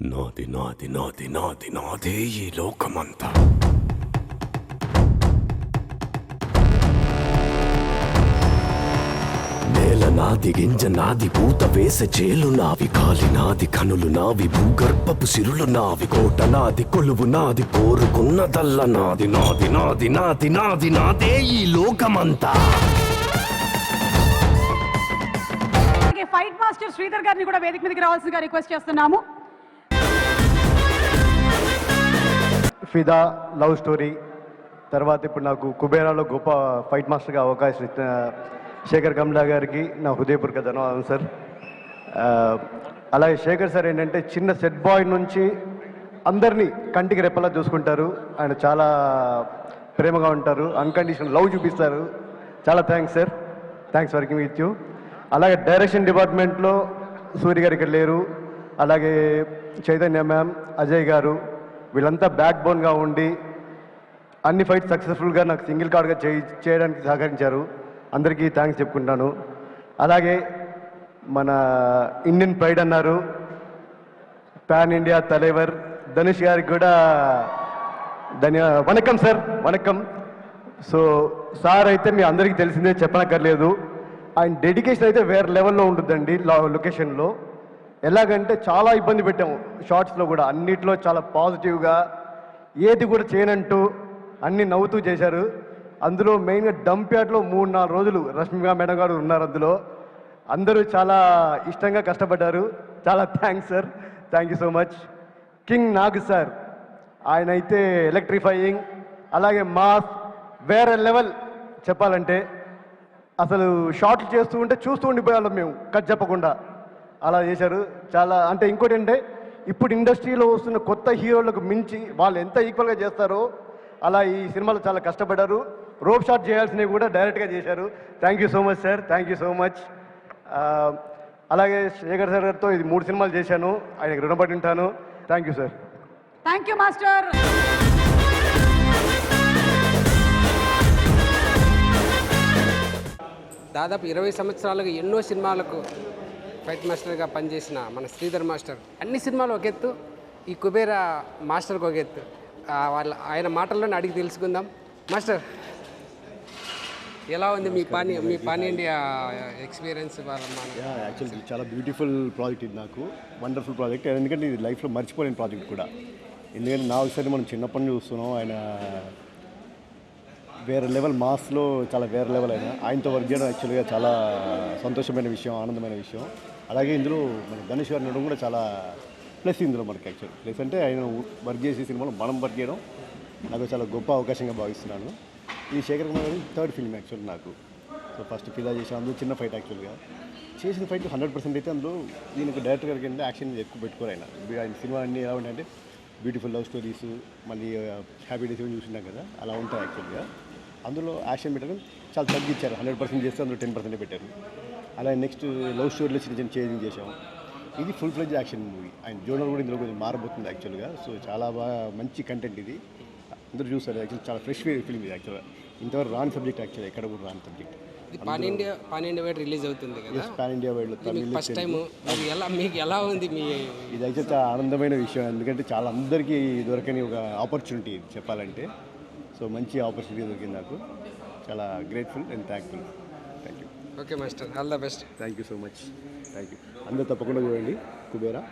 నాది నాది నాది నాది నాదే ఈ లోకమంతా. నేల నాది గింజ నాది పూత వేసే చేలు నావి కాలి నాది కనులు నావి భూగర్భపు సిరులు నావి కోట నాది కొలువు నాది కోరుకున్నదల్ల నాది నాది నాది నాది నాది నాదే ఈ లోకమంతా. ఫైట్ మాస్టర్ శ్రీధర్ గారిని కూడా వేదిక మీదకి రావాల్సిందిగా రిక్వెస్ట్ చేస్తున్నాము. ఫిదా లవ్ స్టోరీ. తర్వాత ఇప్పుడు నాకు కుబేరాలో గొప్ప ఫైట్ మాస్టర్గా అవకాశం ఇచ్చిన శేఖర్ కమ్లా గారికి నా హృదయపూర్వక ధన్యవాదం సార్. అలాగే శేఖర్ సార్ ఏంటంటే చిన్న సెట్ బాయ్ నుంచి అందరినీ కంటికి రెప్పలా చూసుకుంటారు. ఆయన చాలా ప్రేమగా ఉంటారు. అన్కండిషన్ లవ్ చూపిస్తారు. చాలా thanks sir. Thanks working with you. అలాగే డైరెక్షన్ డిపార్ట్మెంట్లో సూర్య గారు ఇక్కడ లేరు. అలాగే చైతన్య మ్యామ్ అజయ్ గారు వీళ్ళంతా బ్యాక్ బోన్గా ఉండి అన్ని ఫైట్స్ సక్సెస్ఫుల్గా నాకు సింగిల్ కార్డ్గా చేయి చేయడానికి సహకరించారు. అందరికీ థ్యాంక్స్ చెప్పుకుంటాను అలాగే మన ఇండియన్ ప్రైడ్ అన్నారు. పాన్ ఇండియా తలైవర్ ధనుష్ గారికి కూడా ధన్య వణకం సార్ వణకం సో సార్ అయితే మీ అందరికీ తెలిసిందే చెప్పనక్కర్లేదు. ఆయన డెడికేషన్ అయితే వేరే లెవెల్లో ఉంటుందండి లొకేషన్లో ఎలాగంటే చాలా ఇబ్బంది పెట్టాము. షార్ట్స్లో కూడా. అన్నిట్లో చాలా పాజిటివ్గా ఏది కూడా చేయనంటూ అన్ని నవ్వుతూ చేశారు. అందులో మెయిన్గా డంప్యాట్లో మూడు నాలుగు రోజులు రష్మిక మేడం గారు ఉన్నారు అందులో. అందరూ చాలా ఇష్టంగా కష్టపడ్డారు. చాలా thanks sir thank you so much king Nag sir ఆయన అయితే ఎలక్ట్రిఫైయింగ్ అలాగే మాస్ వేరే లెవెల్ చెప్పాలంటే. అసలు షార్ట్లు చేస్తూ ఉంటే చూస్తూ ఉండిపోయేవాళ్ళం మేము. కట్ చెప్పకుండా. అలా చేశారు. చాలా అంటే ఇంకోటి అంటే ఇప్పుడు ఇండస్ట్రీలో వస్తున్న కొత్త హీరోలకు మించి వాళ్ళు ఎంత ఈక్వల్గా చేస్తారో అలా ఈ సినిమాలో చాలా కష్టపడ్డారు. రోప్ షాట్ చేయాల్సినవి కూడా డైరెక్ట్గా చేశారు. Thank you so much sir thank you so much అలాగే శేఖర్ సార్ గారితో ఇది మూడు సినిమాలు చేశాను. ఆయనకి రుణపడి ఉంటాను. Thank you sir thank you master దాదాపు ఇరవై సంవత్సరాలుగా ఎన్నో సినిమాలకు ఫైట్ మాస్టర్గా పనిచేసిన మన శ్రీధర్ మాస్టర్. అన్ని సినిమాలు ఒక ఎత్తు ఈ కుబేర మాస్టర్కి ఒక ఎత్తు. వాళ్ళ ఆయన మాటల్లోనే అడిగి తెలుసుకుందాం. మాస్టర్ ఎలా ఉంది మీ పని మీ పని ఇండియా ఎక్స్పీరియన్స్ యాక్చువల్లీ చాలా బ్యూటిఫుల్ ప్రాజెక్ట్ ఇది నాకు. వండర్ఫుల్ ప్రాజెక్ట్ ఎందుకంటే ఇది లైఫ్లో మర్చిపోలేని ప్రాజెక్ట్ కూడా. ఎందుకంటే నా ఒకసారి మనం చిన్నప్పటి నుంచి చూస్తున్నాం ఆయన వేరే లెవెల్ మాస్లో చాలా వేరే లెవెల్ అయినా. ఆయనతో వర్క్ చేయడం యాక్చువల్గా చాలా సంతోషమైన విషయం ఆనందమైన విషయం. అలాగే ఇందులో మన ధనుష్ గారు నడడం కూడా చాలా ప్లస్ ఇందులో మనకి యాక్చువల్ ప్లస్ అంటే ఆయన వర్క్ చేసే సినిమాలో మనం వర్క్ చేయడం నాకు చాలా గొప్ప అవకాశంగా భావిస్తున్నాను. ఈ శేఖర్ కుమార్ గారి థర్డ్ ఫిల్మ్ యాక్చువల్ నాకు. సో ఫస్ట్ ఫిదా చేసాం అందులో చిన్న ఫైట్ యాక్చువల్గా చేసిన ఫైట్ హండ్రెడ్ పర్సెంట్ అయితే అందులో దీనికి డైరెక్టర్ గారికి అంటే యాక్షన్ ఎక్కువ పెట్టుకోరు ఆయన. ఆయన సినిమా అన్ని ఎలా ఉంటాయంటే బ్యూటిఫుల్ లవ్ స్టోరీస్ మళ్ళీ హ్యాపీ డేస్ చూసినాం కదా అలా ఉంటాయి యాక్చువల్గా అందులో యాక్షన్ పెట్టడం చాలా తగ్గించారు. హండ్రెడ్ పర్సెంట్ చేస్తే అందులో టెన్ పర్సెంట్ పెట్టారు. అలా నెక్స్ట్ లవ్ స్టోరీలో చిన్న చిన్న చేంజింగ్ చేసాం ఇది ఫుల్ ఫ్లెజ్ యాక్షన్ మూవీ ఆయన జోనర్ కూడా ఇందులో కొంచెం మారబోతుంది యాక్చువల్గా సో చాలా బాగా మంచి కంటెంట్ ఇది. అందరూ చూస్తారు యాక్చువల్ చాలా ఫ్రెష్ ఫిల్మ్ ఇది యాక్చువల్గా ఇంతవరకు రాని సబ్జెక్ట్ యాక్చువల్ ఎక్కడ కూడా రాని subject pan India pan India wide release అవుతుంది కదా? పాన్ ఇండియా మీకు తమిళ్ ఫస్ట్ టైం మీకు ఎలా మీకు ఎలా ఉంది మీ ఇది అయితే చాలా ఆనందమైన విషయం. ఎందుకంటే చాలా అందరికీ దొరకని ఒక ఆపర్చునిటీ చెప్పాలంటే. సో మంచి ఆపర్చునిటీ దొరికింది నాకు. చాలా grateful and thankful okay master. All the best. Thank you so much thank you అందరూ తప్పకుండా చూడండి. కుబేరా.